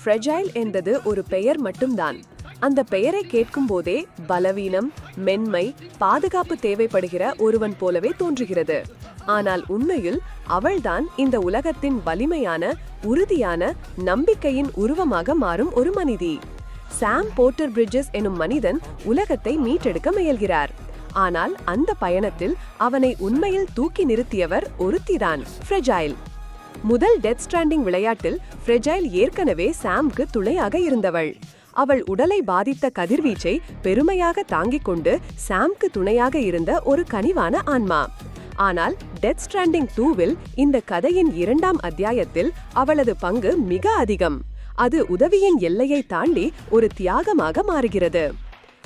Fragile என்பது ஒரு பெயர் மட்டும்தான். அந்த பெயரை கேட்கும் போதே பலவீனம் மென்மை பாதுகாப்பு தேவைப்படுகிற ஒருவன் போலவே தோன்றுகிறது. ஆனால் உண்மையில் அவள்தான் இந்த உலகத்தின் வலிமையான உறுதியான நம்பிக்கையின் உருவமாக மாறும் ஒரு மனிதி. சாம் போர்ட்டர் பிரிட்ஜஸ் எனும் மனிதன் உலகத்தை மீட்டெடுக்க முயல்கிறார். ஆனால் அந்த பயணத்தில் அவனை உண்மையில் தூக்கி நிறுத்தியவர் ஒருத்திதான் ஃப்ரெஜைல் முதல் டெத் ஸ்ட்ராண்டிங் விளையாட்டில் ஃப்ரெஜைல் ஏற்கனவே சாம்க்கு துணையாக இருந்தவள். அவள் உடலை பாதித்த கதிர்வீச்சை பெருமையாக தாங்கிக் கொண்டு சாம்க்கு துணையாக இருந்த ஒரு கனிவான ஆன்மா. ஆனால் டெத் ஸ்ட்ராண்டிங் டூவில் இந்த கதையின் இரண்டாம் அத்தியாயத்தில் அவளது பங்கு மிக அதிகம். அது உதவியின் எல்லையை தாண்டி ஒரு தியாகமாக மாறுகிறது.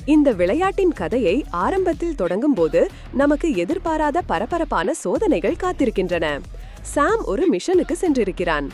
இந்த விளையாட்டின் கதையை ஆரம்பத்தில் தொடங்கும்போது நமக்கு எதிர்பாராத பரபரப்பான சோதனைகள் காத்திருக்கின்றன. சாம் ஒரு மிஷனுக்கு சென்றிருக்கிறான்.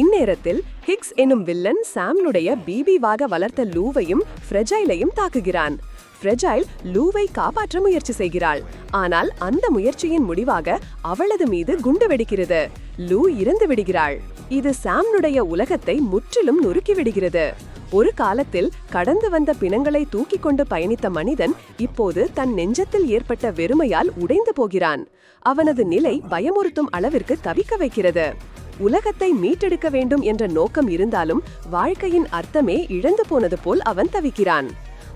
இந்நேரத்தில் ஹிக்ஸ் எனும் வில்லன் சாம்னுடைய பிபிவாக வளர்த்த லூவையும் ஃப்ரெஜைலையும் தாக்குகிறான். ஃப்ரெஜைல் லூவை காப்பாற்ற முயற்சி செய்கிறாள். ஆனால் அந்த முயற்சியின் முடிவாக அவளது மீது குண்டு வெடிக்கிறது. லூ இறந்து விடுகிறாள். இது சாம்னுடைய உலகத்தை முற்றிலும் நொறுக்கி விடுகிறது. ஒரு காலத்தில் கடந்து வந்த பிணங்களை தூக்கிக் கொண்டு பயணித்த மனிதன் இப்போது தன் நெஞ்சத்தில் ஏற்பட்ட வெறுமையால் உடைந்து போகிறான். அவனது நிலை பயமுறுத்தும் அளவிற்கு தவிக்க வைக்கிறது. உலகத்தை மீட்டெடுக்க வேண்டும் என்ற நோக்கம் இருந்தாலும் வாழ்க்கையின் அர்த்தமே இழந்து போனது போல் அவன் தவிக்கிறான்.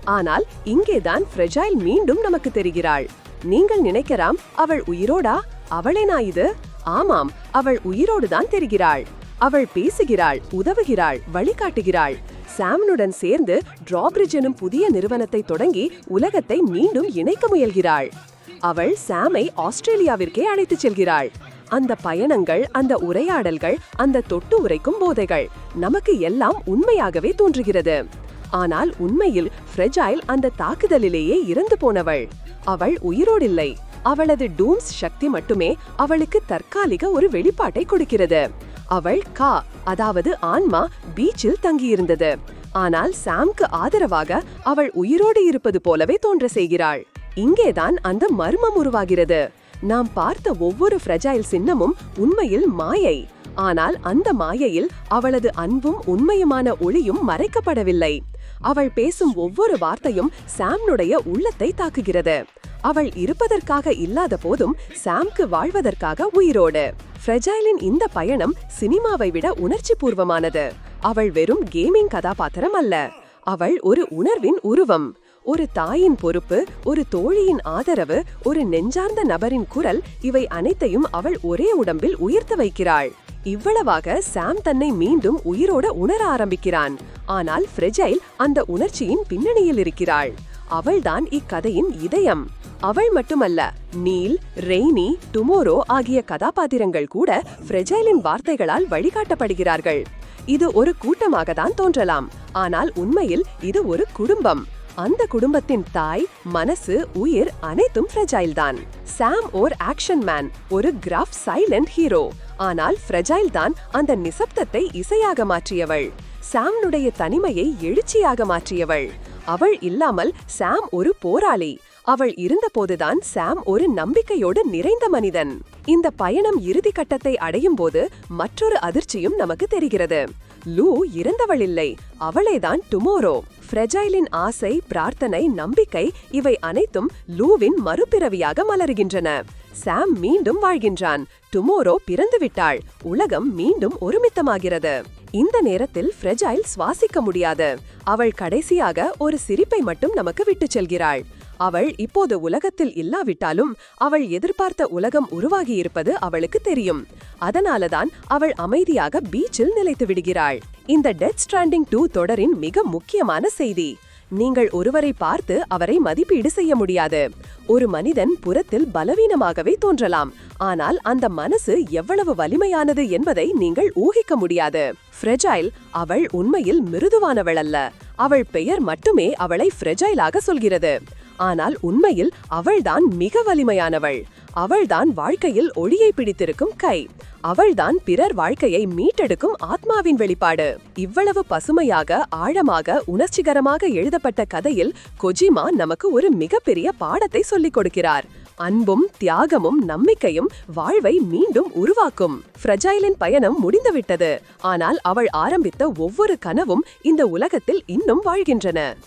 ஆனால் இங்கேதான் ஃப்ரெஜைல் மீண்டும் நமக்கு தெரிகிறாள். நீங்கள் நினைக்கலாம் அவள் உயிரோடா? அவளேனா இது. ஆமாம் அவள் உயிரோடு தான் தெரிகிறாள். அவள் பேசுகிறாள் உதவுகிறாள் வழிகாட்டுகிறாள். சாம்னுடன் சேர்ந்து டிராபிரிட்ஜ் எனும் புதிய நிறுவனத்தை தொடங்கி உலகத்தை மீண்டும் இணைக்க முயல்கிறாள். அவள் சாமை ஆஸ்திரேலியாவிற்கே அழைத்துச் செல்கிறாள். அந்த பயணங்கள் அந்த உரையாடல்கள் அந்த தொட்டு உரைக்கும் போதைகள் நமக்கு எல்லாம் உண்மையாகவே தோன்றுகிறது. ஆனால் உண்மையில் ஃப்ரெஜைல் அந்த தாக்குதலிலேயே இறந்து போனவள். அவள் உயிரோடில்லை. அவளது டூம்ஸ் சக்தி மட்டுமே அவளுக்கு தற்காலிக ஒரு வெளிப்பாட்டை கொடுக்கிறது. அவள் கா அதாவது ஆன்மா பீச்சில் தங்கியிருந்தது. ஆனால் சாம்க்கு ஆதரவாக அவள் உயிரோடு இருப்பது போலவே தோன்ற செய்கிறாள். இங்கேதான் அந்த மர்மம் உருவாகிறது. நாம் பார்த்த ஒவ்வொரு ஃப்ரெஜைல் சின்னமும் உண்மையில் மாயை. ஆனால் அந்த மாயையில் அவளது அன்பும் உண்மையுமான ஒளியும் மறைக்கப்படவில்லை. அவள் பேசும் ஒவ்வொரு வார்த்தையும் சாம்னுடைய உள்ளத்தை தாக்குகிறது. அவள் இருப்பதற்காக இல்லாத போதும் சாம்க்கு வாழ்வதற்காக உயிரோடு. ஃப்ரெஜைலின் இந்த பயணம் சினிமாவை விட உணர்ச்சி பூர்வமானது. அவள் வெறும் கேமிங் கதாபாத்திரம் அல்ல. அவள் ஒரு உணர்வின் உருவம். ஒரு தாயின் பொறுப்பு ஒரு தோழியின் ஆதரவு ஒரு நெஞ்சார்ந்த நபரின் குரல் இவை அனைத்தையும் அவள் ஒரே உடம்பில் உயிர்த்து வைக்கிறாள். இவ்வளவாக சாம் தன்னை மீண்டும் உயிரோட உணர ஆரம்பிக்கிறான். ஆனால் ஃப்ரெஜைல் அந்த உணர்ச்சியின் பின்னணியில் இருக்கிறாள். அவள்தான் இக்கதையின் இதயம். அவள் மட்டுமல்ல நீல் ரெய்னி டுமோரோ ஆகிய கதாபாத்திரங்கள் கூட ஃப்ரெஜைலின் வார்த்தைகளால் வழிகாட்டப்படுகிறார்கள். இது ஒரு கூட்டமாக தான் தோன்றலாம். ஆனால் உண்மையில் இது ஒரு குடும்பம். அந்த குடும்பத்தின் தாய் மனசு உயிர் அனைத்தும் ஃப்ரெஜைல் தான் சாம் ஓர் ஆக்ஷன் மேன் ஒரு கிராஃப் சைலண்ட் ஹீரோ. ஆனால் ஃப்ரெஜைல் தான் அந்த நிசப்தத்தை இசையாக மாற்றியவள். சாம்னுடைய தனிமையை எழுச்சியாக மாற்றியவள். அவள் இல்லாமல் சாம் ஒரு போராளி. அவள் இருந்தபோதுதான் சாம் ஒரு நம்பிக்கையோடு நிறைந்த மனிதன். இந்த பயணம் இறுதி கட்டத்தை அடையும் போது மற்றொரு அதிர்ச்சியும் நமக்கு தெரிகிறது. லூ இறந்தவள் இல்லை அவளேதான் டுமோரோ. ஃப்ரெஜைலின் ஆசை பிரார்த்தனை நம்பிக்கை இவை அனைத்தும் லூவின் மறுபிறவியாக மலருகின்றன. சாம் மீண்டும் வாழ்கின்றான். டுமோரோ பிறந்து விட்டாள் உலகம் மீண்டும் ஒருமித்தமாகிறது. இந்த நேரத்தில் ஃப்ரெஜைல் சுவாசிக்க முடியாது. அவள் கடைசியாக ஒரு சிரிப்பை மட்டும் நமக்கு விட்டுச் செல்கிறாள். அவள் இப்போது உலகத்தில் இல்லாவிட்டாலும் அவள் எதிர்பார்த்த உலகம் உருவாகியிருப்பது அவளுக்கு தெரியும். அதனாலதான் அவள் அமைதியாக பீச்சில் நிலைத்து விடுகிறாள். இந்த டெத் ஸ்ட்ராண்டிங் டூ தொடரின் மிக முக்கியமான செய்தி. நீங்கள் ஒருவரை பார்த்து அவரை மதிப்பீடு செய்ய முடியாது. ஒரு மனிதன் புறத்தில் பலவீனமாகவே தோன்றலாம். ஆனால் அந்த மனசு எவ்வளவு வலிமையானது என்பதை நீங்கள் ஊகிக்க முடியாது. ஃப்ரெஜைல் அவள் உண்மையில் மிருதுவானவள் அல்ல. அவள் பெயர் மட்டுமே அவளை ஃப்ரெஜைலாக சொல்கிறது. ஆனால் உண்மையில் அவள்தான் மிக வலிமையானவள். அவள்தான் வாழ்க்கையில் ஒளியை பிடித்திருக்கும் கை. அவள்தான் பிறர் வாழ்க்கையை மீட்டெடுக்கும் ஆத்மாவின் வெளிப்பாடு. இவ்வளவு பசுமையாக ஆழமாக உணர்ச்சிகரமாக எழுதப்பட்ட கதையில் கொஜிமா நமக்கு ஒரு மிகப்பெரிய பாடத்தை சொல்லிக் கொடுக்கிறார். அன்பும் தியாகமும் நம்பிக்கையும் வாழ்வை மீண்டும் உருவாக்கும். ஃப்ரஜைலின் பயணம் முடிந்துவிட்டது. ஆனால் அவள் ஆரம்பித்த ஒவ்வொரு கனவும் இந்த உலகத்தில் இன்னும் வாழ்கின்றன.